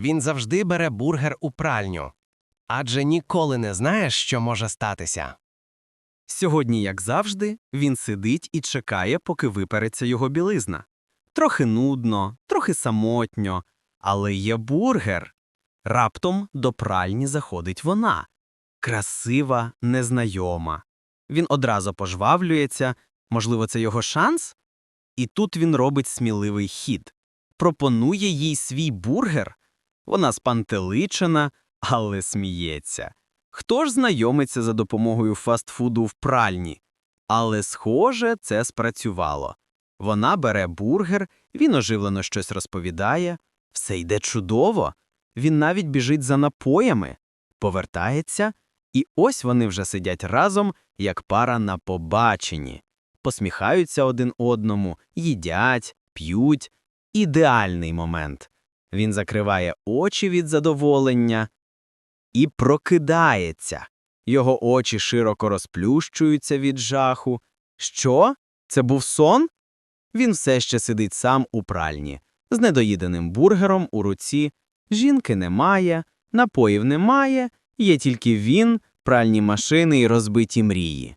Він завжди бере бургер у пральню. Адже ніколи не знаєш, що може статися. Сьогодні, як завжди, він сидить і чекає, поки випереться його білизна. Трохи нудно, трохи самотньо, але є бургер. Раптом до пральні заходить вона. Красива, незнайома. Він одразу пожвавлюється, можливо, це його шанс? І тут він робить сміливий хід. Пропонує їй свій бургер. Вона спантеличена, але сміється. Хто ж знайомиться за допомогою фастфуду в пральні? Але, схоже, це спрацювало. Вона бере бургер, він оживлено щось розповідає. Все йде чудово. Він навіть біжить за напоями, повертається, і ось вони вже сидять разом, як пара на побаченні. Посміхаються один одному, їдять, п'ють. Ідеальний момент. Він закриває очі від задоволення і прокидається. Його очі широко розплющуються від жаху. Що? Це був сон? Він все ще сидить сам у пральні, з недоїденим бургером у руці. Жінки немає, напоїв немає, є тільки він, пральні машини і розбиті мрії.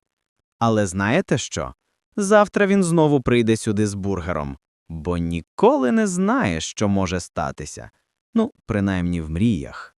Але знаєте що? Завтра він знову прийде сюди з бургером, бо ніколи не знаєш, що може статися. Ну, принаймні в мріях.